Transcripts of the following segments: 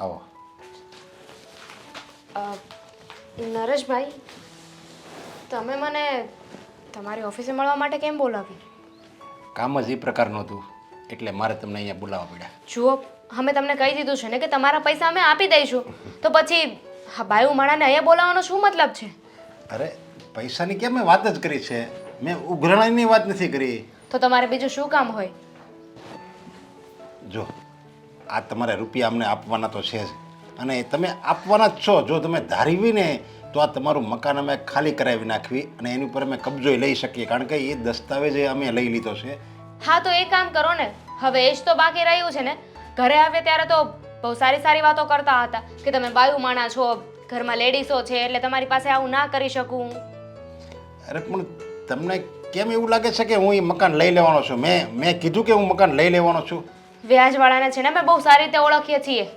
આવો નરેશભાઈ તમે મને તમારી ઓફિસે મળવા માટે કેમ બોલાવી કામ જ એ પ્રકારનું હતું એટલે મારે તમને અહીંયા બોલાવવા પડ્યા. જુઓ અમે તમને કહી દીધું છે ને કે તમારા પૈસા અમે આપી દઈશું. તો પછી હા બાયુ માણાને અહીંયા બોલાવવાનો શું મતલબ છે? અરે પૈસાની કેમ મેં વાત જ કરી છે? મેં ઉઘરાણીની વાત નથી કરી. તો તમારે બીજું શું કામ હોય? જો આ તમારે રૂપિયા અમને આપવાના તો છે જ. અને તમે આપવાના જ છો. જો તમે ધારવી ને તો આ તમારું મકાન અમે ખાલી કરાવી નાખવી અને એની ઉપર અમે કબજો લઈ શકીએ. કારણ કે એ દસ્તાવેજ અમે લઈ લીધો છે. હા તો એ કામ કરો ને. હવે એ જ તો બાકી રહ્યું છે ને. ઘરે આવે ત્યારે તો બહુ સારી સારી વાતો કરતા હતા કે તમે બાયુ માણા છો ઘરમાં લેડીસો છે એટલે તમારી પાસે આવું ના કરી શકું અરે પણ તમને કેમ એવું લાગે છે કે હું એ મકાન લઈ લેવાનો છું? મેં મેં કીધું કે હું મકાન લઈ લેવાનો છું. વ્યાજવાળાને છે ને અમે બહુ સારી રીતે ઓળખીએ છીએ.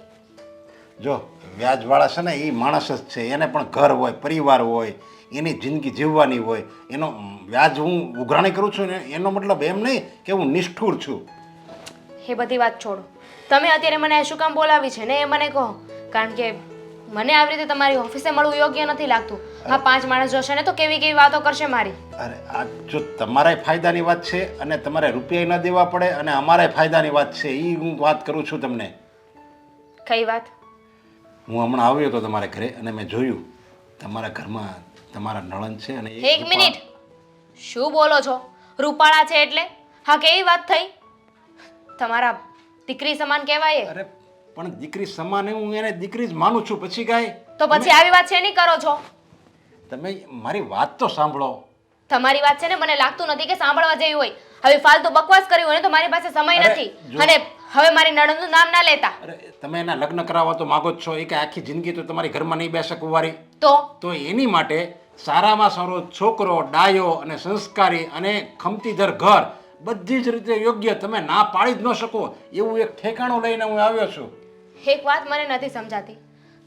જો વ્યાજવાળા છે ને એ માણસ જ છે. એને પણ ઘર હોય પરિવાર હોય એની જિંદગી જીવવાની હોય એનો વ્યાજ હું ઉઘરાણી કરું છું ને એનો મતલબ એમ નહીં કે હું નિષ્ઠુર છું. એ બધી વાત છોડો. તમે અત્યારે મને શું કામ બોલાવી છે ને એ મને કહો. કારણ કે મને આવી રીતે તમારી ઓફિસે મળવું યોગ્ય નથી લાગતું. હા પાંચ માણસ જોશે ને તો કેવી કેવી વાતો કરશે મારી? અરે આ જો તમારે ફાયદાની વાત છે અને તમારે રૂપિયા ન દેવા પડે અને અમારે ફાયદાની વાત છે એ હું વાત કરું છું તમને. કઈ વાત? હું હમણાં આવ્યો હતો તમારા ઘરે અને મેં જોયું તમારા ઘરમાં તમારા નળન છે અને એ એક મિનિટ. શું બોલો છો? રૂપાળા છે એટલે? હા કેવી વાત થઈ? તમારા દીકરી સમાન કહેવાય અરે પણ દીકરી સમાન હું એને દીકરી જ માનું છું. પછી કાંઈ? તો પછી આવી વાત છે નહીં કરો છો. તમે મારી વાત તો સાંભળો. તમારી વાત છે ને મને લાગતું નથી કે સાંભળવા જેવી હોય. હવે ફાલતુ બકવાસ કરી હોય ને તો મારી પાસે સમય નથી. અને હવે મારી નણંદનું નામ ના લેતા. અરે તમે એના લગ્ન કરાવવા તો માગો જ છો. એ કે આખી જિંદગી તો તમારી ઘરમાં નહીં બેસે કુંવારી. તો? તો એની માટે સારામાં સારો છોકરો ડાયો અને સંસ્કારી અને ખમતીધર ઘર બધી જ રીતે યોગ્ય. તમે ના પાડી જ ન શકો. એવું એક ઠેકાણું લઈને હું આવ્યો છું. એક વાત મને નથી સમજાતી.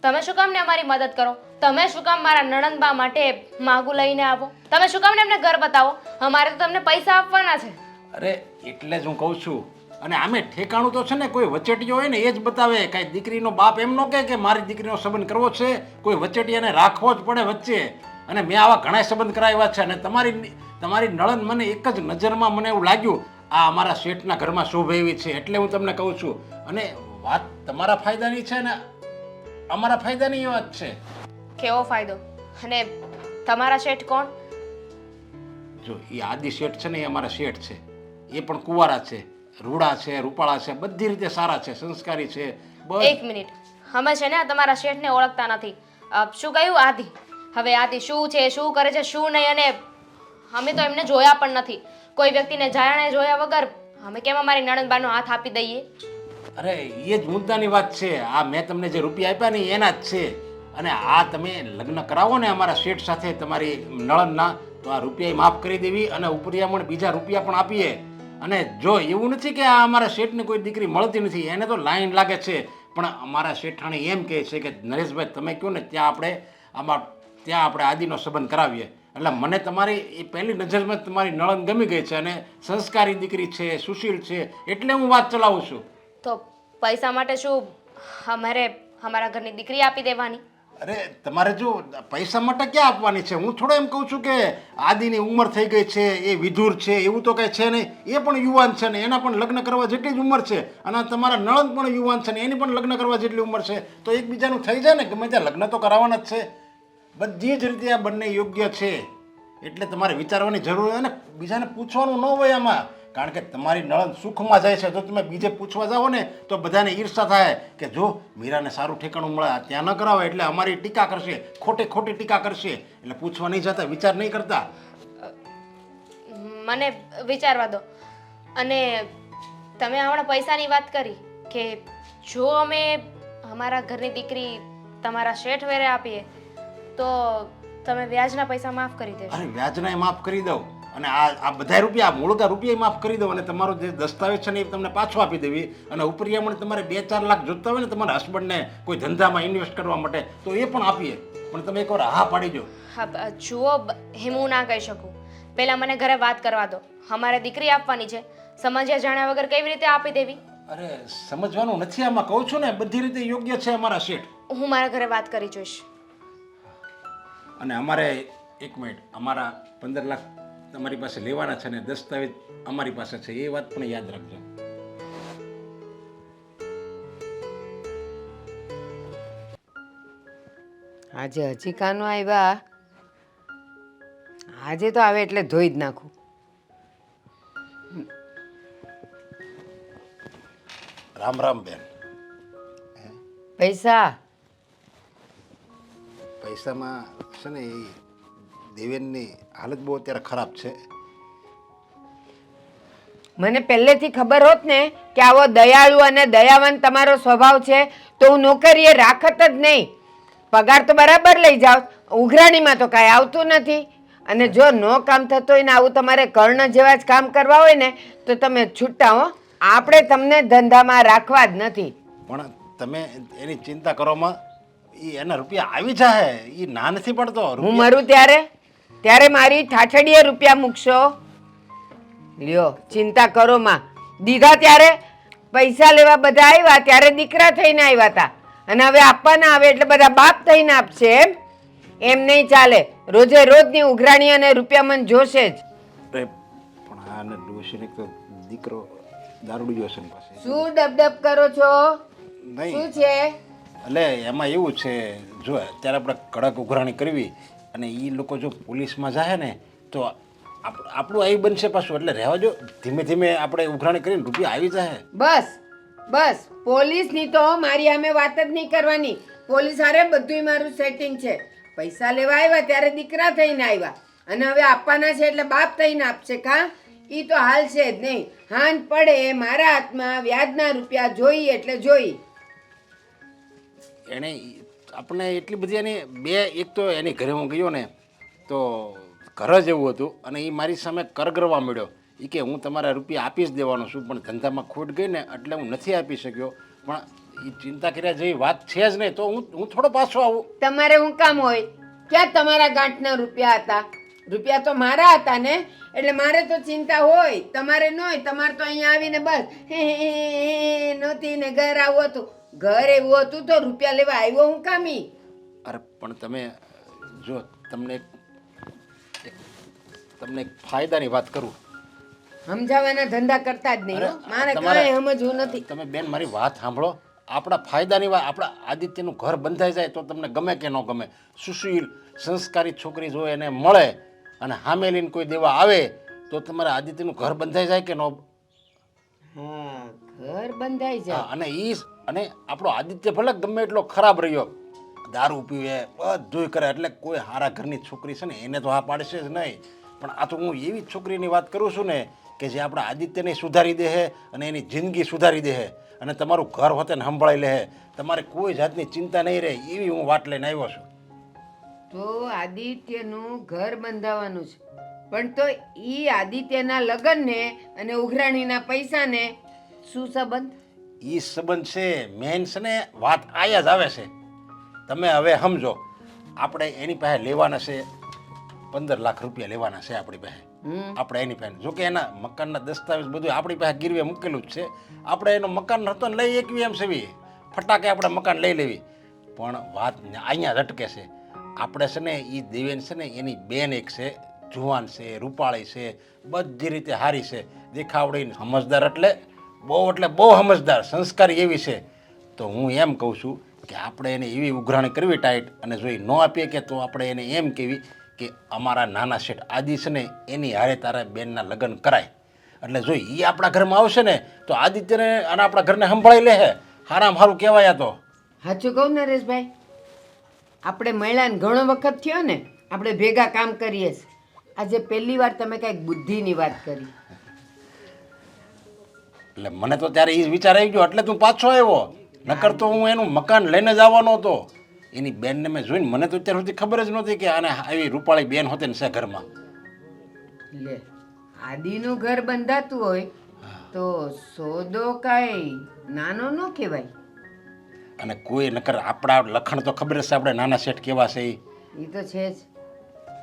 તમે શું કામ ને અમારી મદદ કરો? તમે શું કામ મારા નણંદબા માટે માગું લઈને આવો? તમે શું કામ ને એમને ઘર બતાવો? અમારે તો તમને પૈસા આપવાના છે. અરે, એટલે જ હું કહું છું. અને આમે ઠેકાણું તો છે ને, કોઈ વચેટીયો હોય ને, એ જ બતાવે. કાંઈ દીકરીનો બાપ એમ નો કહે કે મારી દીકરીનો સંબંધ કરવો છે. કોઈ વચેટિયાને રાખવો જ પડે વચ્ચે. અને મેં આવા ઘણા સંબંધ કરાવ્યા છે. અને તમારી તમારી નળન મને એક જ નજરમાં મને એવું લાગ્યું, આ અમારા શેઠના ઘરમાં શોભે એવી છે. એટલે હું તમને કહું છું. અને વાત તમારા ફાયદાની છે ને અમારા ફાયદાની વાત છે. કેવો ફાયદો? અને તમારા શેઠ કોણ? જો એ આદિ શેઠ છે ને એ અમારા શેઠ છે. એ પણ કુંવારા છે રૂડા છે રૂપાળા છે બધી રીતે સારા છે સંસ્કારી છે એક મિનિટ. અમે છે ને તમારા શેઠને ઓળખતા નથી. શું કહ્યું આદિ? હવે આદિ શું છે શું કરે છે શું નહીં અને અમે તો એમને જોયા પણ નથી. કોઈ વ્યક્તિને જાણે જોયા વગર અમે કેમ અમારી નણંદબાનો હાથ આપી દઈએ? અરે એ જ મુદ્દાની વાત છે. આ મેં તમને જે રૂપિયા આપ્યા ને એના જ છે. અને આ તમે લગ્ન કરાવો ને અમારા શેઠ સાથે તમારી નળનના તો આ રૂપિયા માફ કરી દેવી અને ઉપરિયામણ બીજા રૂપિયા પણ આપીએ. અને જો એવું નથી કે આ અમારા શેઠને કોઈ દીકરી મળતી નથી, એને તો લાઈન લાગે છે. પણ અમારા શેઠાણી એમ કહે છે કે, નરેશભાઈ, તમે કહો ને, ત્યાં આપણે આમાં, ત્યાં આપણે આદિનો સંબંધ કરાવીએ. એટલે મને તમારી એ પહેલી નજરમાં તમારી નળન ગમી ગઈ છે અને સંસ્કારી દીકરી છે, સુશીલ છે, એટલે હું વાત ચલાવું છું. તો પૈસા માટે શું અમારે અમારા ઘરની દીકરી આપી દેવાની? અરે, તમારે જો પૈસા માટે ક્યાં આપવાની છે? હું થોડો એમ કહું છું કે આદિની ઉંમર થઈ ગઈ છે, એ વિધુર છે, એવું તો કંઈ છે નહીં. એ પણ યુવાન છે ને, એના પણ લગ્ન કરવા જેટલી જ ઉંમર છે અને તમારા નણંદ પણ યુવાન છે ને, એની પણ લગ્ન કરવા જેટલી ઉંમર છે, તો એકબીજાનું થઈ જાય ને ગમે ત્યાં લગ્ન તો કરાવવાના જ છે. બધી જ રીતે આ બંને યોગ્ય છે. એટલે તમારે વિચારવાની જરૂર હોય ને બીજાને પૂછવાનું ન હોય આમાં. કારણ કે તમારી નળન સુખમાં જાય છે. જો તમે બીજે પૂછવા જાઓ ને તો બધાને ઈર્ષા થાય કે જો મીરાને સારું ઠેકાણું મળે ત્યાં ન કરાવે એટલે અમારી ટીકા કરશે ખોટે ખોટી ટીકા કરશે. એટલે પૂછવા નહીં જતા વિચાર નહીં કરતા. મને વિચારવા દો. અને તમે હમણાં પૈસાની વાત કરી કે જો અમે અમારા ઘરની દીકરી તમારા શેઠ વેરે આપીએ તો તમે વ્યાજના પૈસા માફ કરી દેશો. અરે વ્યાજના માફ કરી દઉં. અને આ આ બધા રૂપિયા મૂળકા રૂપિયા માફ કરી દો અને તમારો જે દસ્તાવેજ છે ને એ તમને પાછો આપી દેવી. અને ઉપરિયામણ તમારે બે ચાર લાખ જોતા હોય ને તમારા હસબન્ડને કોઈ ધંધામાં ઇન્વેસ્ટ કરવા માટે તો એ પણ આપીએ. પણ તમે એકવાર હા પાડી દો. હા જુઓ બ- હું ના કહી શકું. પહેલાં મને ઘરે વાત કરવા દો. અમારે દીકરી આપવાની છે. સમજ્યા જાણ્યા વગર કેવી રીતે આપી દેવી? અરે સમજવાનું નથી આમાં. કહું છું ને બધી રીતે યોગ્ય છે અમારા શેઠ. હું મારા ઘરે વાત કરી જોઈશ. અને અમારે એક મિનિટ અમારા પંદર લાખ તમારી પાસે લેવાના છે ને દસ્તાવેજ અમારી પાસે છે. એ વાત પણ યાદ રાખજો. આજે હજી કાનો આવ્યા? આજે તો આવે એટલે ધોઈ જ નાખું. રામ રામ બેન. પૈસા? પૈસામાં છે ને એ દેવેનની હાલત બહુ અત્યારે ખરાબ છે. મને પહેલેથી ખબર હોત ને કે આવો દયાળુ અને દયાવાન તમારો સ્વભાવ છે તો હું નોકરીએ રાખત જ નહીં. પગાર તો બરાબર લઈ જાઓ ઉઘરાણીમાં તો કાંઈ આવતું નથી. અને જો નો કામ થતું હોય ને આવું તમારે કર્ણ જેવા જ કામ કરવા હોય ને તો તમે છૂટા હો આપણે તમને ધંધામાં રાખવા જ નથી. પણ તમે એની ચિંતા કરવામાં એ એના રૂપિયા આવી જાય એ ના નથી પડતો હું મરું ત્યારે? ત્યારે મારી ઠાઠડીએ રૂપિયા મૂકશો. લ્યો ચિંતા કરો માં. દીધા ત્યારે પૈસા લેવા બધા આવ્યા ત્યારે દીકરા થઈને આવ્યા હતા અને હવે આપવાના આવે એટલે બધા બાપ થઈને આપશે એમ. એમ નહીં ચાલે. રોજે રોજની ઉઘરાણી અને રૂપિયા મન જોશે જ. પણ પણ ને ડોશીને તો દીકરો દારૂડી જોશે ને પાસે શું ડબડબ કરો છો? નહીં. શું છે? એટલે એમાં એવું છે જો અત્યારે આપણે કડક ઉઘરાણી કરવી. અને એ લોકો જો પોલીસમાં જાય ને તો આપણું આવી બનશે પાછું. એટલે રહેવા જો ધીમે ધીમે આપણે ઉઘરાણી કરીને રૂપિયા આવી જાય બસ બસ. પોલીસની તો મારી અમે વાત જ નહીં કરવાની. પોલીસ હારે બધુંય મારું સેટિંગ છે. પૈસા લેવા આવ્યા ત્યારે દીકરા થઈને આવ્યા. અને હવે આપવાના છે એટલે બાપ થઈને આપશે કા? એ તો હાલ છે જ નહીં. હાન પડે મારા હાથમાં વ્યાજના રૂપિયા જોઈ એટલે જોઈ એણે આપણને એટલી બધી એની, બે, એક તો એની ઘરે હું ગયો ને, તો ઘર જ એવું હતું અને એ મારી સામે કરગરવા મળ્યો એ કે હું તમારા રૂપિયા આપી જ દેવાનો છું, પણ ધંધામાં ખોટ ગઈ ને, એટલે હું નથી આપી શક્યો. પણ એ ચિંતા કર્યા જેવી વાત છે જ નહીં, તો હું હું થોડો પાછો આવું. તમારે હું કામ હોય? ક્યાં તમારા ગાંઠના રૂપિયા હતા? રૂપિયા તો મારા હતા ને, એટલે મારે તો ચિંતા હોય. તમારે ન હોય તમારે તો અહીંયા આવીને બસ નહોતી ને ઘર આવું હતું. ઘર એવું હતું તો રૂપિયા લેવા આવ્યો હું કામી. અરે પણ તમે જો તમને તમને ફાયદાની વાત કરું. સમજાવવાના ધંધા કરતા જ નહીં હો. મારે તમારે- કાંઈ સમજવું નથી. તમે બેન મારી વાત સાંભળો. આપણા ફાયદાની વાત આપણા આદિત્યનું ઘર બંધાઈ જાય તો તમને ગમે કે ન ગમે. સુશીલ સંસ્કારી છોકરી જો એને મળે અને હામેલીને કોઈ દેવા આવે તો તમારે આદિત્યનું ઘર બંધાઈ જાય કે ન? હા ઘર બંધાઈ જાય. હા, અને ઈ અને આપણો આદિત્ય ભલે ગમે એટલો ખરાબ રહ્યો, દારૂ પીવે, બધુંય કરે, એટલે કોઈ હારા ઘરની છોકરી છે ને, એને તો હા પાડશે જ નહીં. પણ આ તો હું એવી છોકરીની વાત કરું છું ને, કે જે આપણા આદિત્યને સુધારી દે અને એની જિંદગી સુધારી દે અને તમારું ઘર હોતે ને સંભળાઈ લે તમારે કોઈ જાતની ચિંતા નહીં રહે, એવી હું વાત લઈને આવ્યો છું. તો આદિત્યનું ઘર બંધાવવાનું છે. પણ તો એ આદિત્યના લગ્નને અને ઉઘરાણીના પૈસાને શું સંબંધ? એ સંબંધ છે મેન છે ને વાત આયા જ આવે છે. તમે હવે સમજો આપણે એની પાસે લેવાના છે પંદર લાખ રૂપિયા લેવાના છે આપણી પાસે. આપણે એની પાસે જો કે એના મકાનના દસ્તાવેજ બધું આપણી પાસે ગીરવે મૂકેલું જ છે. આપણે એનો મકાન હતો ને લઈ એકવી એમ સેવી ફટાકે આપણે મકાન લઈ લેવી. પણ વાત અહીંયા અટકે છે. આપણે છે ને એ દેવેન છે ને એની બેન એક છે જુવાન છે રૂપાળી છે બધી રીતે હારી છે. દેખાવડી સમજદાર એટલે બહુ એટલે બહુ સમજદાર, સંસ્કારી એવી છે. તો હું એમ કહું છું કે આપણે એને એવી ઉઘરાણી કરવી ટાઈટ અને જો એ ન આપીએ કે તો આપણે એને એમ કહેવી કે અમારા નાના શેઠ આદિ છે ને એની હારે તારા બેનના લગ્ન કરાય. એટલે જો એ આપણા ઘરમાં આવશે ને, તો આદિત્યને અને આપણા ઘરને સંભાળી લે હારામ હારું કહેવાય તો. સાચું કહું નરેશભાઈ, આપણે મહિલાને ઘણો વખત થયો ને, આપણે ભેગા કામ કરીએ છીએ. આજે પહેલી વાર તમે કાંઈક બુદ્ધિની વાત કરી. એટલે મને તો ત્યારે એ વિચાર આવી ગયો એટલે તું પાછો આવ્યો? નકર તો હું એનું મકાન લઈને જ આવવાનો હતો. એની બેનને મેં જોઈને મને તો અત્યાર સુધી ખબર જ નહોતી કે આને આવી રૂપાળી બેન હોતી ને છે ઘરમાં. લે આદિનું ઘર બંધાતું હોય તો સોદો કાંઈ નાનો ન કહેવાય. અને કોઈ નકર આપણા લખણ તો ખબર છે આપણે નાના શેઠ કેવા છે એ તો છે જ.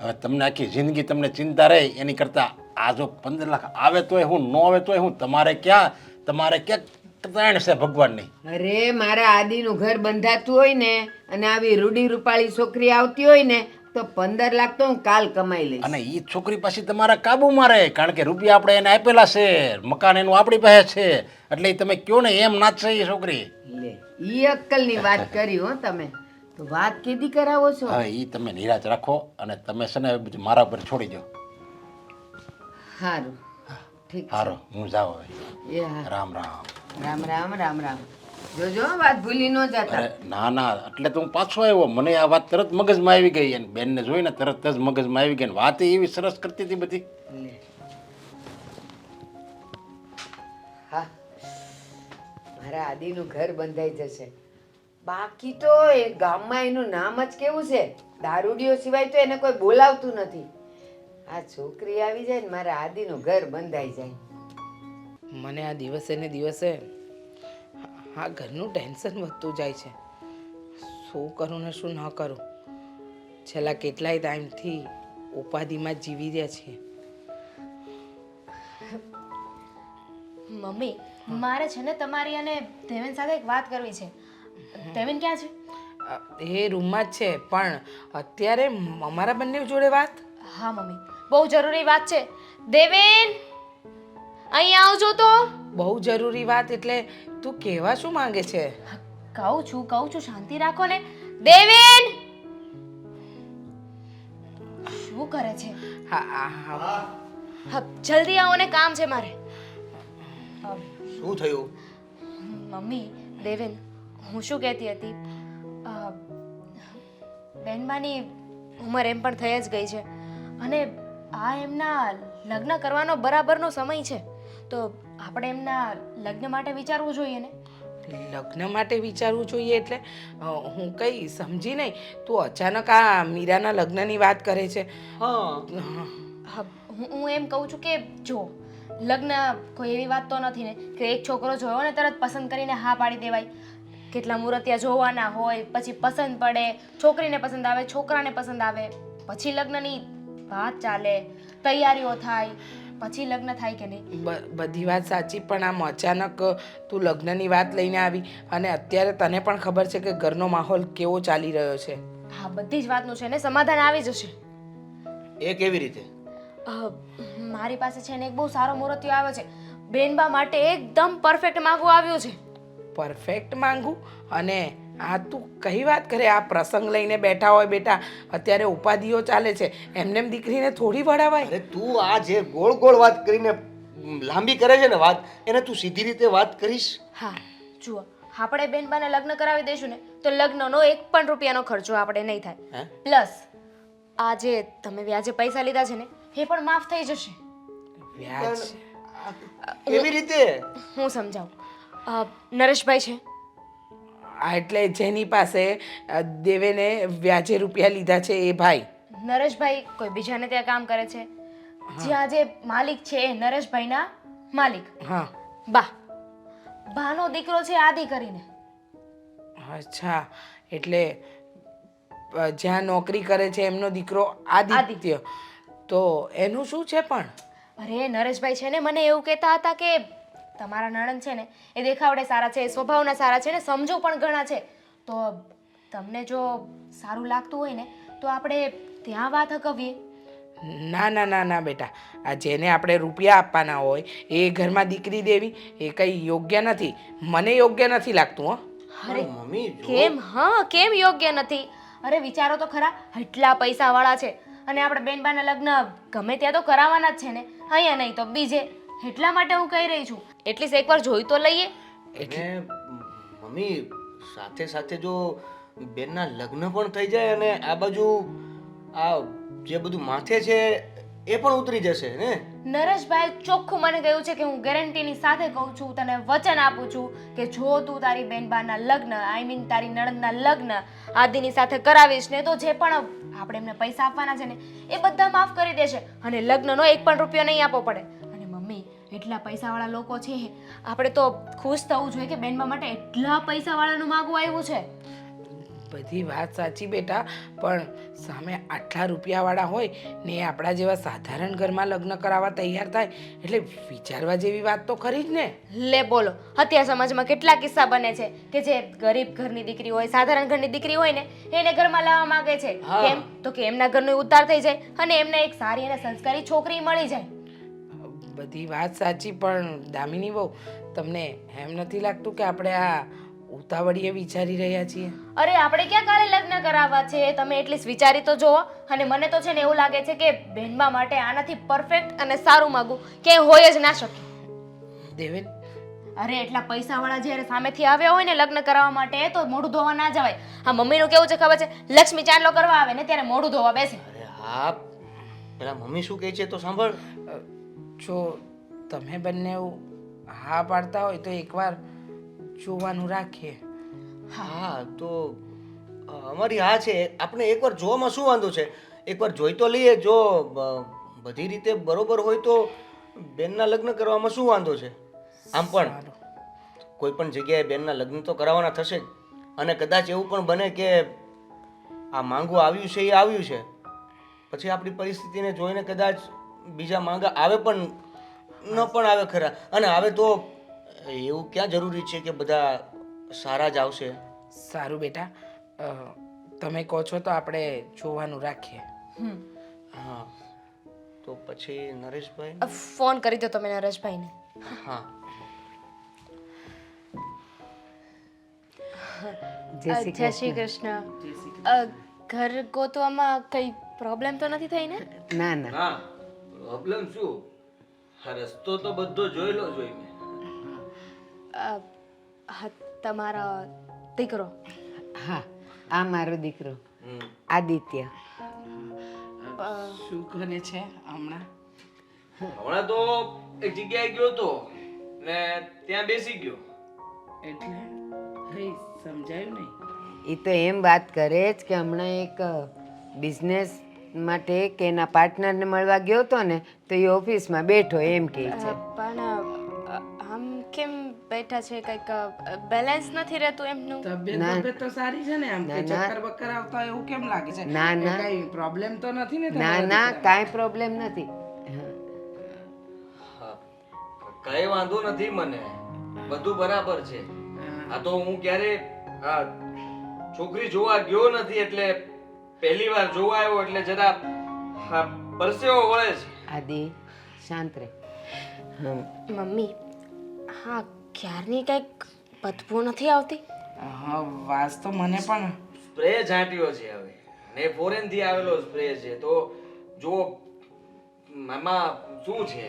હવે તમને આખી જિંદગી તમને ચિંતા રહે એની કરતાં આ જો પંદર લાખ આવે તોય હું ન આવે તોય હું તમારે ક્યાં તમારે ક્યાંક ત્રણ છે ભગવાનની? અરે મારા આદિનું ઘર બંધાતું હોય ને અને આવી રૂડી રૂપાળી છોકરી આવતી હોય ને તો પંદર લાખ તો હું કાલ કમાઈ લઈશ. અને એ છોકરી પાછી તમારા કાબુમાં રહે કારણ કે રૂપિયા આપણે એને આપેલા છે મકાન એનું આપણી પાસે છે એટલે તમે કયો ને એમ નાચશે એ છોકરી. લે ઈ અક્કલની વાત કરી હો તમે. તો વાત કેદી કરાવો છો? હવે એ તમે નિરાશ રાખો અને તમે છે ને મારા પર છોડી દો. સારું ઠીક સારો હું જાઉં હવે. રામ રામ. રામ રામ રામ રામ. જોજો વાત ભૂલી ન જતા. ના ના એટલે તો હું પાછો આવ્યો. મને આ વાત તરત મગજમાં આવી ગઈ અને બેનને જોઈને તરત જ મગજમાં આવી ગઈ અને વાત એવી સરસ કરતી હતી બધી. હા. મારા આદિનું ઘર બંધાઈ જશે. બાકી તો એ ગામમાં એનું નામ જ કેવું છે? દારૂડિયો સિવાય તો એને કોઈ બોલાવતું નથી. આ છોકરી આવી જાય ને મારા આદિનું ઘર બંધાઈ જાય. મને આ દિવસે ને દિવસે આ ઘરનું ટેન્શન વધતું જાય છે. શું કરું ને શું ન કરું? છેલ્લા કેટલાય ટાઈમથી ઉપાધિમાં જ જીવી રહ્યા છીએ. મમ્મી મારે છે ને તમારી અને દેવેન સાથે એક વાત કરવી છે. દેવેન ક્યાં છે? એ રૂમમાં જ છે પણ અત્યારે અમારા બંને જોડે વાત? હા મમ્મી. બહુ જરૂરી વાત છે. દેવેન અહીં આવજો તો. બહુ જરૂરી વાત એટલે તું કહેવા શું માંગે છે? કહું છું કહું છું શાંતિ રાખો ને. દેવેન! શું કરે છે? હા હા હા. જલ્દી આવો ને કામ છે મારે. શું થયું? મમ્મી દેવેન હું શું કહેતી હતી? બેનબાની ઉંમર એમ પણ થઈ જ ગઈ છે. અને આ એમના લગ્ન કરવાનો બરાબરનો સમય છે. તો આપણે એમના લગ્ન માટે વિચારવું જોઈએ ને? લગ્ન માટે વિચારવું જોઈએ એટલે હું કઈ સમજી નહીં. તું અચાનક આ મીરાના લગ્નની વાત કરે છે. હા. એમ કહું છું કે જો લગ્ન કોઈ એવી વાત તો નથી ને કે એક છોકરો જોયો ને તરત પસંદ કરીને હા પાડી દેવાય. કેટલા મુહૂર્તિયા જોવાના હોય પછી પસંદ પડે છોકરીને પસંદ આવે છોકરાને પસંદ આવે. પછી લગ્નની વાત ચાલે તૈયારીઓ થાય પછી લગ્ન થાય કે નહીં? બધી વાત સાચી પણ આમ અચાનક તું લગ્નની વાત લઈને આવી અને અત્યારે તને પણ ખબર છે કે ઘરનો માહોલ કેવો ચાલી રહ્યો છે? હા બધી જ વાતનું છે ને સમાધાન આવી જશે. એ કેવી રીતે? મારી પાસે છે ને એક બહુ સારો મુહૂર્તિયો આવ્યો છે. બેનબા માટે એકદમ પરફેક્ટ માંગુ આવ્યું છે. પરફેક્ટ માંગુ? અને આ તું કઈ વાત કરે? આ પ્રસંગ લઈને બેઠા હોય બેટા અત્યારે ઉપાધિઓ ચાલે છે. એમનેમ દીકરીને થોડી વડાવાય અરે તું આ જે ગોળ ગોળ વાત કરીને લાંબી કરે છે ને વાત એને તું સીધી રીતે વાત કરીશ? હા જુઓ આપણે બેનબાને લગ્ન કરાવી દઈશું ને તો લગ્નનો એક પણ રૂપિયાનો ખર્ચો આપણે નહીં થાય. પ્લસ આ જે તમે વ્યાજે પૈસા લીધા છે ને એ પણ માફ થઈ જશે. વ્યાજ? કેવી રીતે? હું સમજાવું. નરેશભાઈ છે. એટલે જેની પાસે દેવેને વ્યાજે રૂપિયા લીધા છે એ ભાઈ. નરેશભાઈ કોઈ બીજાને ત્યાં કામ કરે છે? જ્યાં જે માલિક છે એ નરેશભાઈના માલિક. હા. બા બાનો દીકરો છે આદિ કરીને. અચ્છા એટલે જ્યાં નોકરી કરે છે એમનો દીકરો આદિત્ય. તો એનું શું છે પણ? અરે નરેશભાઈ છે ને મને એવું કહેતા હતા કે તમારા નણંદ છે ને એ દેખાવડે સારા છે સ્વભાવના સારા છે ને સમજો પણ ઘણા છે. તો તમને જો સારું લાગતું હોય ને તો આપણે ત્યાં વાત હકવીએ. ના ના ના ના બેટા. આ જેને આપણે રૂપિયા આપવાના હોય એ ઘરમાં દીકરી દેવી એ કંઈ યોગ્ય નથી. મને યોગ્ય નથી લાગતું હો. અરે મમ્મી કેમ? હા કેમ યોગ્ય નથી? અરે વિચારો તો ખરા એટલા પૈસાવાળા છે. અને આપણે બેનબાના લગ્ન ગમે ત્યાં તો કરાવવાના જ છે ને. અહીંયા નહીં તો બીજે. એટલા માટે હું કહી રહી છું. એટલીસ્ટ એકવાર જોઈ તો લઈએ. એટલે મમ્મી સાથે સાથે જો બેનના લગ્ન પણ થઈ જાય અને આ બાજુ આ જે બધું માથે છે એ પણ ઉતરી જશે ને? નરેશભાઈ ચોખ્ખું મને કહ્યું છે કે હું ગેરંટીની સાથે કહું છું તને વચન આપું છું કે જો તું તારી બેનબાના લગ્ન આઈ મીન તારી નણંદના લગ્ન આદિની સાથે કરાવીશ ને તો જે પણ આપણે એમને પૈસા આપવાના છે ને એ બધા માફ કરી દેશે અને લગ્નનો એક પણ રૂપિયો નહીં આપવો પડે. એટલા પૈસાવાળા લોકો છે. આપણે તો ખુશ થવું જોઈએ કે બેનમાં માટે એટલા પૈસાવાળાનું માગવું આવ્યું છે. બધી વાત સાચી બેટા પણ સામે આટલા રૂપિયાવાળા હોય ને આપણા જેવા સાધારણ ઘરમાં લગ્ન કરાવવા તૈયાર થાય એટલે વિચારવા જેવી વાત તો ખરી જ ને. લે બોલો અત્યાર સમાજમાં કેટલા કિસ્સા બને છે કે જે ગરીબ ઘરની દીકરી હોય સાધારણ ઘરની દીકરી હોય ને એને ઘરમાં લાવવા માંગે છે. કેમ? તો કે એમના ઘરનો ઉતાર થઈ જાય અને એમને એક સારી અને સંસ્કારી છોકરી મળી જાય. બધી વાત સાચી પણ દામિની બહુ તમને એમ નથી લાગતું કે આપણે આ ઉતાવળીએ વિચારી રહ્યા છીએ? અરે આપણે ક્યાં કાલે લગ્ન કરાવવા છે? તમે એટલીસ્ટ વિચારી તો જુઓ. અને મને તો છે ને એવું લાગે છે કે બહેનબા માટે આનાથી પરફેક્ટ અને સારું માગું. કે હોય જ ના શકે. દેવેન? અરે એટલા પૈસાવાળા જ્યારે સામેથી આવ્યા હોય ને લગ્ન કરાવવા માટે તો મોઢું ધોવા ના જવાય. હા મમ્મીનું કેવું છે ખબર છે? લક્ષ્મી ચાંદલો કરવા આવે ને ત્યારે મોઢું ધોવા બેસે. અરે હા. પેલા મમ્મી શું કહે છે તો સાંભળ. જો તમે બંને હા પાડતા હોય તો એકવાર જોવાનું રાખીએ. હા તો અમારી હા છે. આપણે એકવાર જોવામાં શું વાંધો છે? એકવાર જોઈ તો લઈએ. જો બધી રીતે બરોબર હોય તો બેનના લગ્ન કરવામાં શું વાંધો છે? આમ પણ કોઈ પણ જગ્યાએ બેનના લગ્ન તો કરાવવાના થશે જ. અને કદાચ એવું પણ બને કે આ માંગુ આવ્યું છે એ આવ્યું છે. પછી આપણી પરિસ્થિતિને જોઈને કદાચ બીજા માંગા આવે પણ ન પણ આવે ખરા. અને આવે તો એવું ક્યાં જરૂરી છે કે બધા સારા જ આવશે? સારું બેટા. તમે કહો છો તો આપણે જોવાનું રાખીએ. હા. તો પછી નરેશભાઈ? ફોન કરી દો તમે નરેશભાઈને. હા. જય શ્રી જય શ્રી કૃષ્ણ. ઘર ગોતવામાં કઈ પ્રોબ્લેમ તો નથી થઈ ને ના ના. હા. પ્રોબ્લેમ શું? આ રસ્તો તો બધો જોયેલો જોઈ મેં અ, હા, તમારા દીકરો. હા આ મારો દીકરો. હમ. આદિત્ય. શું કરે છે હમણાં? હમણાં તો એક જગ્યાએ ગયો તો ને ત્યાં બેસી ગયો. એટલે કઈ સમજાયું નહીં? એ તો એમ વાત કરે જ કે હમણાં એક બિઝનેસ માટે કે એના પાર્ટનરને મળવા ગયો હતો ને તો એ ઓફિસમાં બેઠો એમ કહે છે. પણ આમ કેમ બેઠા છે? કંઈક બેલેન્સ નથી રહેતું એમનું? તબિયત તો સારી છે ને આમ કે ચક્કર બક્કર આવતા એવું કેમ લાગે છે? ના, ના. કઈ પ્રોબ્લેમ તો નથી ને ના ના કાઈ પ્રોબ્લેમ નથી. કઈ વાંધો નથી મને. બધું બરાબર છે. આ તો હું ક્યારે આ છોકરી જોવા ગયો નથી એટલે પહેલી વાર જોવા આવ્યો એટલે જરા હા પરસેવો વળે છે. આદિ શાંત રહે હમ. મમ્મી હા ક્યારની કંઈક બદબુ નથી આવતી? હા વાસ તો મને પણ. સ્પ્રે છાંટ્યો છે હવે. ને ફોરેનથી આવેલો સ્પ્રે છે. તો જો મામા શું છે?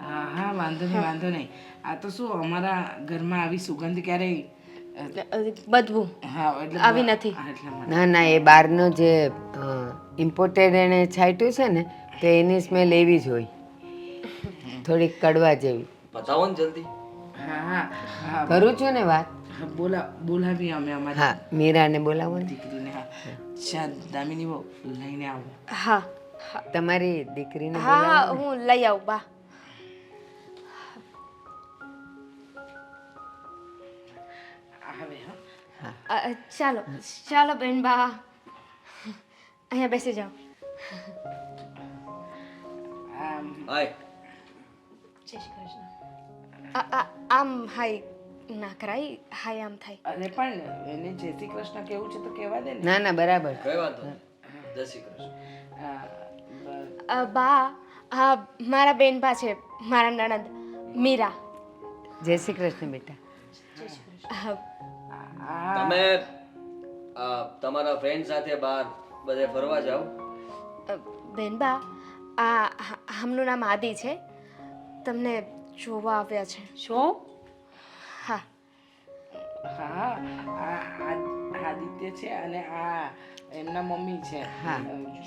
હા હા વાંધો નહીં વાંધો નહીં. આ તો શું અમારા ઘરમાં આવી સુગંધ ક્યારેય બદબુ હા આવી નથી. ના ના એ બહારનો જે ઇમ્પોર્ટેડ એણે છાંટ્યું છે ને તો એની સ્મેલ એવી જ હોય. થોડીક કડવા જેવી. બતાવો ને જલ્દી. હા હા કરું છું ને વાત? હા, બોલા બોલાવી અમે અમારી હા મીરાને બોલાવો ને. દીકરીને હા. ચા દામિની બહુ લઈને આવો. હા તમારી દીકરીને હા હા હું લઈ આવું બા. ચાલો ચાલો બેન બા. અહીંયા બેસી જાઓ. આમ. હાય. જય શ્રી કૃષ્ણ. આ- આ- આમ હાય ના કરાય હાય આમ થાય. અરે પણ એને જય શ્રી કૃષ્ણ કેવું છે તો કહેવા દે ના. ના બરાબર. કઈ વાંધો જય શ્રી કૃષ્ણ. હા, બા હા મારા બેન બા છે મારા નણંદ મીરા. જય શ્રી કૃષ્ણ બેટા. હા, તમે તમારા ફ્રેન્ડ સાથે બહાર બધે ફરવા જાઓ? બેનબા બેન બા આ આમનું નામ આદિ છે. તમને જોવા આવ્યા છે. શું? હા. હા આ આદિત્ય છે અને આ એમના મમ્મી છે. હા.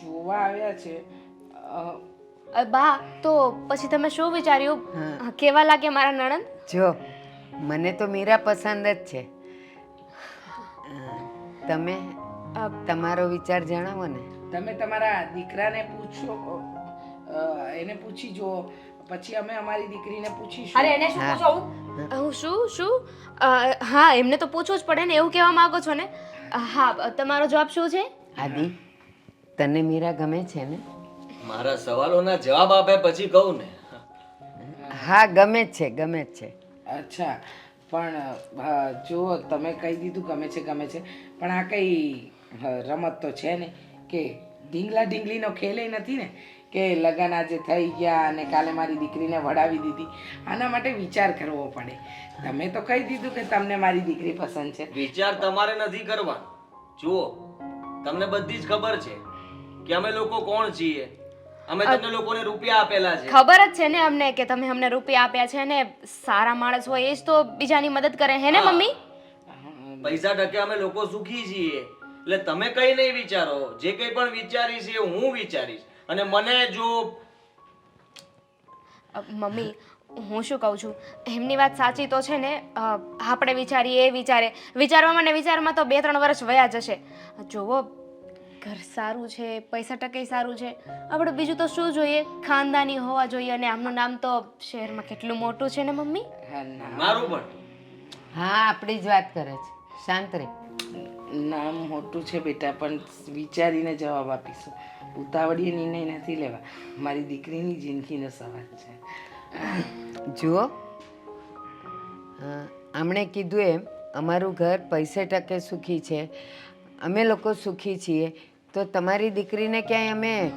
જોવા આવ્યા છે. બા તો પછી તમે શું વિચાર્યું? કેવા લાગે મારા નણંદ? જો મને તો મીરા પસંદ જ છે. તમે તમારો વિચાર જણાવો ને. તમે તમારા દીકરાને પૂછો એને પૂછી જુઓ. પછી અમે અમારી દીકરીને પૂછીશું. અરે એને શું પૂછો? હું. હું શું શું? હા એમને તો પૂછવું જ પડે ને એવું કહેવા માંગો છો ને? હા તમારો જવાબ શું છે? આદિ તને મીરા ગમે છે ને? મારા સવાલોના જવાબ આપે પછી કહું ને. હા ગમે જ છે ગમે જ છે. અચ્છા. પણ જો તમે કહી દીધું ગમે છે ગમે છે, પણ આ કઈ રમત તો છે ને કે ઢીંગલા ઢીંગલીનો ખેલય નથી ને કે લગન આજે થઈ ગયા અને કાલે મારી દીકરીને વડાવી દીધી. આના માટે વિચાર કરવો પડે. તમે તો કહી દીધું કે તમને મારી દીકરી પસંદ છે. વિચાર તમારે નથી કરવાનો. જુઓ, તમને બધી જ ખબર છે કે અમે લોકો કોણ છીએ? અમે તમને લોકોને રૂપિયા આપેલા છે. ખબર જ છે ને અમને કે તમે અમને રૂપિયા આપ્યા છે ને સારા માણસ હોય એ જ તો બીજાની મદદ કરે હે ને મમ્મી? પૈસા ટકે અમે લોકો સુખી છીએ. એટલે તમે કઈ નહીં વિચારો. જે કઈ પણ વિચારીશ એ હું વિચારીશ. અને મને જો મમ્મી હું શું કહું છું? એમની વાત સાચી તો છે ને આપણે વિચારીએ એ વિચારે. વિચારવામાં ને વિચારમાં તો બે ત્રણ વર્ષ વયા જશે. જુઓ ઘર સારું છે પૈસા ટકે સારું છે. આપણે બીજું તો શું જોઈએ? ખાનદાની હોવા જોઈએ અને આમનું નામ તો શહેરમાં કેટલું મોટું છે ને મમ્મી? મારું પણ. હા આપણી જ વાત કરે છે. શાંત રે. નામ મોટું છે બેટા પણ વિચારીને જવાબ આપીશું. ઉતાવળીએ નિર્ણય નથી લેવા. મારી દીકરીની જિંદગીનો સવાલ છે. જુઓ. આમણે કીધું એમ અમારું ઘર પૈસે ટકે સુખી છે. અમે લોકો સુખી છીએ. તો તમારી દીકરીને ક્યાંય અમે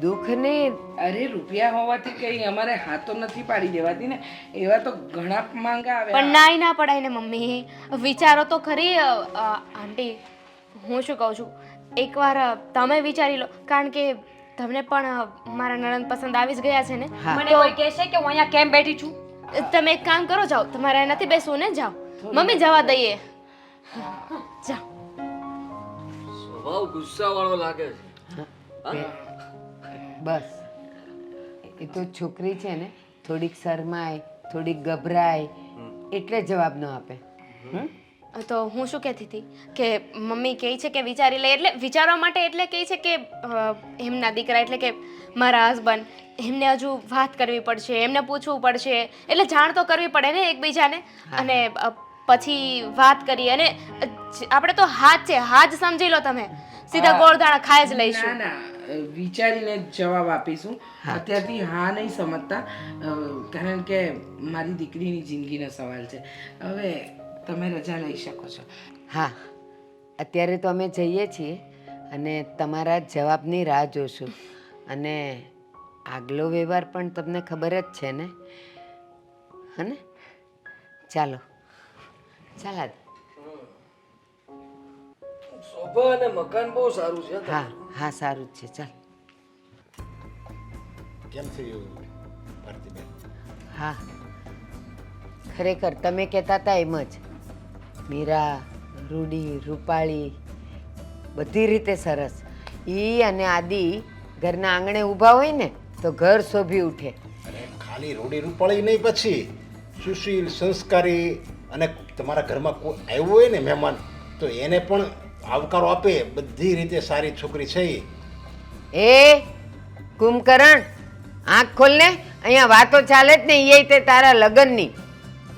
દુઃખ નહીં અરે રૂપિયા હોવાથી કઈ અમારે હાથો નથી પાડી દેવાતી ને. એવા તો ઘણા માંગા આવે પણ નાય ના પડાય ને મમ્મી. વિચારો તો ખરી અ, અ, આંટી હું શું કહું છું? એકવાર અ, તમે વિચારી લો. કારણ કે તમને પણ અ, મારા નણંદ પસંદ આવી જ ગયા છે ને. મને કોઈ કહેશે કે હું અહીંયા કેમ બેઠી છું? તમે એક કામ કરો જાઓ. તમારે નથી બેસવું ને જાઓ. મમ્મી જવા દઈએ. જાઓ સ્વભાવ ગુસ્સા વાળો લાગે છે. બસ. એ તો છોકરી છે ને થોડીક શરમાય થોડીક ગભરાય એટલે જવાબ ન આપે. હમ? તો હું શું કહેતી હતી? કે મમ્મી કહે છે કે વિચારી લે એટલે વિચારવા માટે એટલે કહે છે કે એમના દીકરા એટલે કે મારા હસબન્ડ એમને હજુ વાત કરવી પડશે એમને પૂછવું પડશે એટલે જાણ તો કરવી પડે ને એકબીજાને. અને પછી વાત કરી અને આપણે તો હાથ છે. હાથ સમજી લો તમે. સીધા ગોળદાણા ખાઈ જ લઈશું. ના. ના વિચારીને જ જવાબ આપીશું. અત્યારથી હા નહીં સમજતા. કારણ કે મારી દીકરીની જિંદગીનો સવાલ છે. હવે તમે રજા લઈ શકો છો. હા. અત્યારે તો અમે જઈએ છીએ અને તમારા જવાબની રાહ જોશું. અને આગલો વ્યવહાર પણ તમને ખબર જ છે ને? હને ચાલો. ચાલ સોફા અને મકાન બહુ સારું છે હા હા સારું જ છે ચાલ. કેમ થયું ભારતીબેન હા. ખરેખર તમે કહેતા હતા એમ જ. મીરા રૂડી રૂપાળી બધી રીતે સરસ. ઈ અને આદિ ઘરના આંગણે ઊભા હોય ને તો ઘર શોભી ઉઠે. અરે ખાલી રૂડી રૂપાળી નહીં પછી સુશીલ સંસ્કારી અને તમારા ઘરમાં કોઈ આવ્યું હોય ને મહેમાન તો એને પણ આવકારો આપે બધી રીતે સારી છોકરી છે એ કુંભકરણ આંખ ખોલને અહીંયા વાતો ચાલે જ ને એ તે તારા લગ્નની.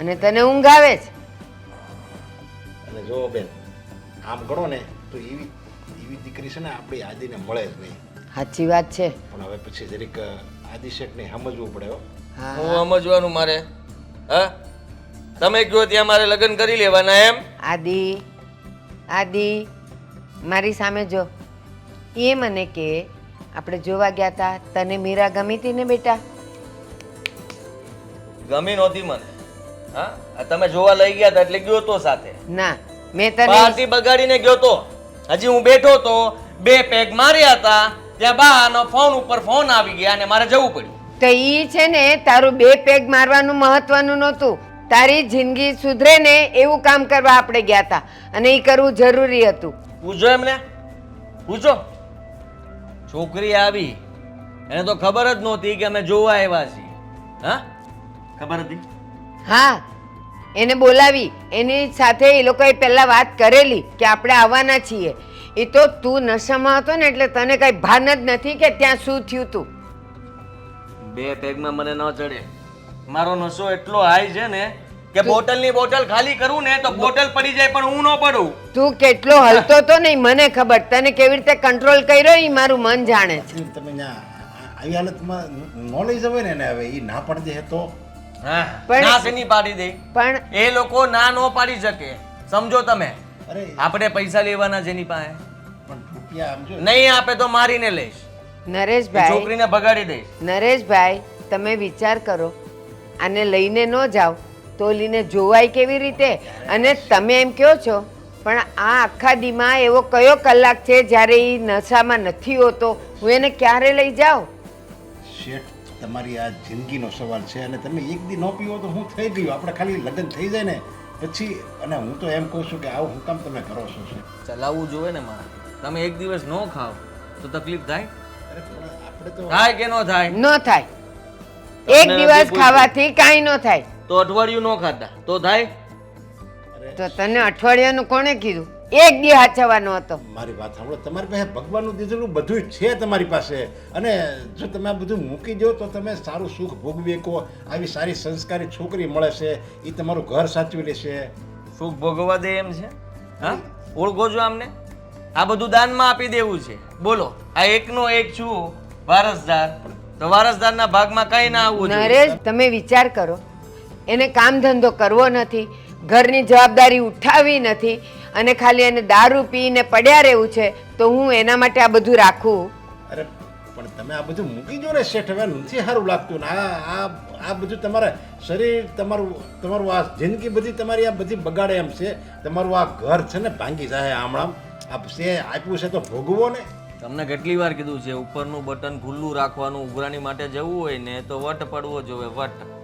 અને તને ઊંઘ આવે છે અને જો બેન આમ ગણો ને તો એવી એવી દીકરી છે ને આપણી આદિને મળે જ નહીં. સાચી વાત છે. પણ હવે પછી જરીક આદિશેઠને સમજવું પડે હો. હું. સમજવાનું મારે? હા? તમે કહો ત્યાં મારે લગ્ન કરી લેવાના એમ? આદિ આદિ. મારી સામે જો. એ મને કે આપણે જોવા ગયા હતા તને મીરા ગમી હતી ને બેટા? ગમી નહોતી મને. હા? તમે જોવા લઈ ગયા હતા એટલે ગયો તો સાથે. ના મેં તને પાર્ટી બગાડીને ગયો તો. હજી હું બેઠો તો બે પેગ માર્યા હતા ત્યાં બાનો ફોન ઉપર ફોન આવી ગયા અને મારે જવું પડ્યું. તો ઈ છે ને તારું બે પેગ મારવાનું મહત્વનું નહોતું. તારી જિંદગી સુધરે ને એવું કામ કરવા આપણે ગયા હતા અને એ કરવું જરૂરી હતું. પૂછો એમને? પૂછો. છોકરી આવી. એને તો ખબર જ નહોતી કે અમે જોવા આવ્યા છીએ. હા? ખબર હતી? હા એને બોલાવી. એની સાથે એ લોકોએ પહેલા વાત કરેલી કે આપણે આવવાના છીએ. એ તો તું નશામાં હતો ને એટલે તને કઈ ભાન જ નથી કે ત્યાં શું થયું તું? બે પેગમાં મને ન ચડે. મારો નશો એટલો હાઈ છે ને કે બોટલની બોટલ ખાલી કરું ને તો બોટલ પડી જાય પણ હું ન પડું. તું કેટલો હલતો તો નહીં મને ખબર. તને કેવી રીતે કંટ્રોલ કર્યો એ મારું મન જાણે છે. તમે ત્યાં આવી હાલતમાં નોલેજ હોય ને એને હવે એ ના પણ દે તો. હા પણ- ના શેની પાડી દે? પણ એ લોકો ના નો પાડી શકે. સમજો તમે. અરે આપણે પૈસા લેવાના જેની પાસે. પણ રૂપિયા આમ જો નહીં આપે તો મારીને લઈશ. નરેશભાઈ છોકરીને ભગાડી દઈશ. નરેશભાઈ તમે વિચાર કરો. આને લઈને ન જાઓ. તો લીને જોવાય કેવી રીતે? અને તમે એમ કહો છો પણ આ આખા દીમાં એવો કયો કલાક છે જ્યારે એ નશામાં નથી હોતો? હું એને ક્યારે લઈ જાઉં? શેઠ તમારી આ જિંદગીનો સવાલ છે અને તમે એક દી ન પીવો તો હું થઈ ગયું. આપણે ખાલી લગ્ન થઈ જાય ને પછી અને હું તો એમ કહું છું કે આવું હુકમ તમે કરો છો ચલાવવું જોઈએ ને મારે. તમે એક દિવસ ન ખાવ તો તકલીફ થાય? આપણે તો થાય કે ન થાય? ન થાય. એક દિવસ ખાવાથી કાંઈ ન થાય. તો અઠવાડિયું ન ખાતા તો થાય? તો તને અઠવાડિયાનું કોણે કીધું? એક દી હાચવાનો હતો. મારી વાત સાંભળો તમારી પાસે ભગવાનનું દીધેલું બધું છે તમારી પાસે. અને જો તમે આ બધું મૂકી દો તો તમે સારું સુખ ભોગવી શકો. આવી સારી સંસ્કારી છોકરી મળે છે. એ તમારું ઘર સાચવી લેશે. સુખ ભોગવવા દે એમ છે? હા? ઓળખો છો આમને? આ બધું દાનમાં આપી દેવું છે. બોલો આ એકનો એક છું વારસદાર. તો વારસદારના ભાગમાં કઈ ના આવવું નરેશ તમે વિચાર કરો. એને કામ ધંધો કરવો નથી ઘરની જવાબદારી ઉઠાવી નથી અને ખાલી એને દારૂ પીને પડ્યા રહેવું છે તો હું એના માટે આ બધું રાખું? અરે પણ તમે આ બધું મૂકી દો ને શેઠ હવે નથી સારું લાગતું ને. આ આ આ બધું તમારા શરીર તમારું તમારું આ જિંદગી બધી તમારી આ બધી બગાડે એમ છે. તમારું આ ઘર છે ને ભાંગી જાય આમણામ આ છે આપ્યું છે તો ભોગવો ને. તમને કેટલી વાર કીધું છે ઉપરનું બટન ખુલ્લું રાખવાનું ઉઘરાણી માટે જવું હોય ને તો વટ પડવો જોઈએ વટ.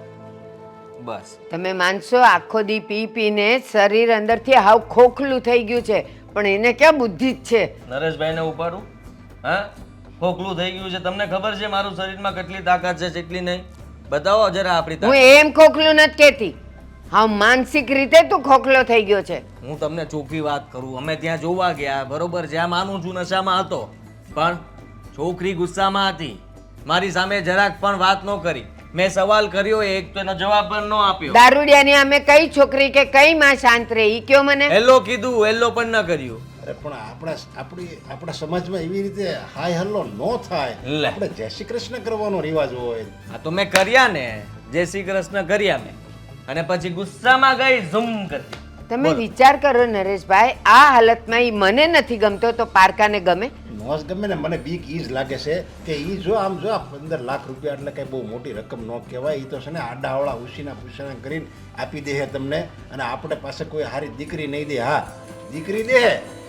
બસ. તમે માનશો આખો દી પી પીને શરીર અંદરથી હાવ ખોખલું થઈ ગયું છે પણ એને ક્યાં બુદ્ધિ જ છે? નરેશભાઈને ઉપાડું? હા? ખોખલું થઈ ગયું છે. તમને ખબર છે મારું શરીરમાં કેટલી તાકાત છે કેટલી નહીં? બતાવો જરા આપણી હું એમ ખોખલું નથી કહેતી. હાવ માનસિક રીતે તું ખોખલો થઈ ગયો છે. હું તમને ચોખ્ખી વાત કરું. અમે ત્યાં જોવા ગયા બરોબર? જ્યાં માનું છું નશામાં હતો. પણ છોકરી ગુસ્સામાં હતી. મારી સામે જરાક પણ વાત ન કરી. મેં સવાલ કર્યો એક તો એનો જવાબ પણ ન આપ્યો. દારૂડિયાની અમે કઈ છોકરી કે કઈ માં શાંત રહે ઈ કયો મને? હેલો કીધું હેલો પણ ન કર્યું. અરે પણ આપણા આપણી આપણા સમાજમાં એવી રીતે હાય હલ્લો ન થાય. લે. આપણે જય શ્રી કૃષ્ણ કરવાનો રિવાજ હોય. આ તો મેં કર્યા ને જય શ્રી કૃષ્ણ કર્યા મેં. અને પછી ગુસ્સામાં ગઈ ઝુમ કરી તમે વિચાર કરો નરેશભાઈ આ હાલતમાં ઈ મને નથી ગમતો તો પારકાને ગમે? નોસ ગમે ને મને બીક ઈ જ લાગે છે કે એ જો આમ જો આ પંદર લાખ રૂપિયા એટલે કંઈ બહુ મોટી રકમ ન કહેવાય એ તો છે ને આડાવાળા ઉસીના પૂછાના કરીને આપી દે તમને અને આપણે પાસે કોઈ સારી દીકરી નહીં દે. હા દીકરી દે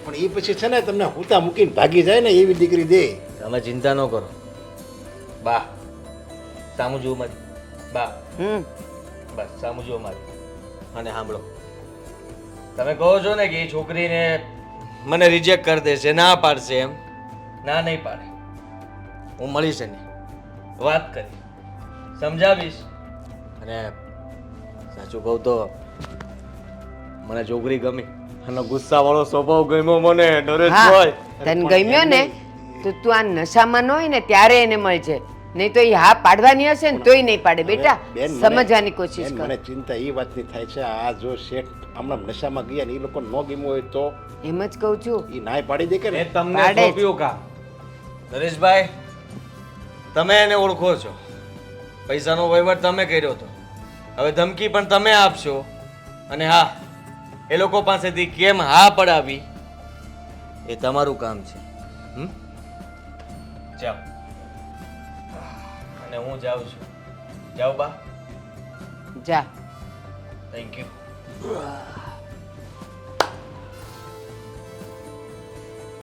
પણ એ પછી છે ને તમને હુતા મૂકીને ભાગી જાય ને એવી દીકરી દે. તમે ચિંતા ન કરો. બા સામું જુઓ મારી. બા હમ. બસ સામું જુઓ મારી. અને સાંભળો. તમે કહો છો ને કે એ છોકરીને મને રિજેક્ટ કરી દેશે ના પાડશે એમ. ના નહીં પાડે. હું મળીશ એને. વાત કરી. સમજાવીશ? અને સાચું કહું તો મને છોકરી ગમી. અને ગુસ્સાવાળો સ્વભાવ ગમ્યો મને નરેશ ભાઈ તને ગમ્યો ને તો તું આ નશામાં ન હોય ને ત્યારે એને મળજે. નહીં તો એ હા પાડવાની હશે ને તોય નહીં પાડે બેટા. સમજવાની કોશિશ કર. મને ચિંતા એ વાતની થાય છે આ જો શેઠ હમણાં નશામાં ગયા ને એ લોકો ન ગમ્યું હોય તો? એમ જ કહું છું. એ નાય પાડી દે કે ને તમને. સોંપ્યું કામ. નરેશભાઈ તમે એને ઓળખો છો. પૈસાનો વહીવટ તમે કર્યો હતો. હવે ધમકી પણ તમે આપશો. અને હા એ લોકો પાસેથી કેમ હા પડાવી એ તમારું કામ છે. હમ? જાઓ. અને હું જાઉં છું. જાઓ બા. જા. Thank you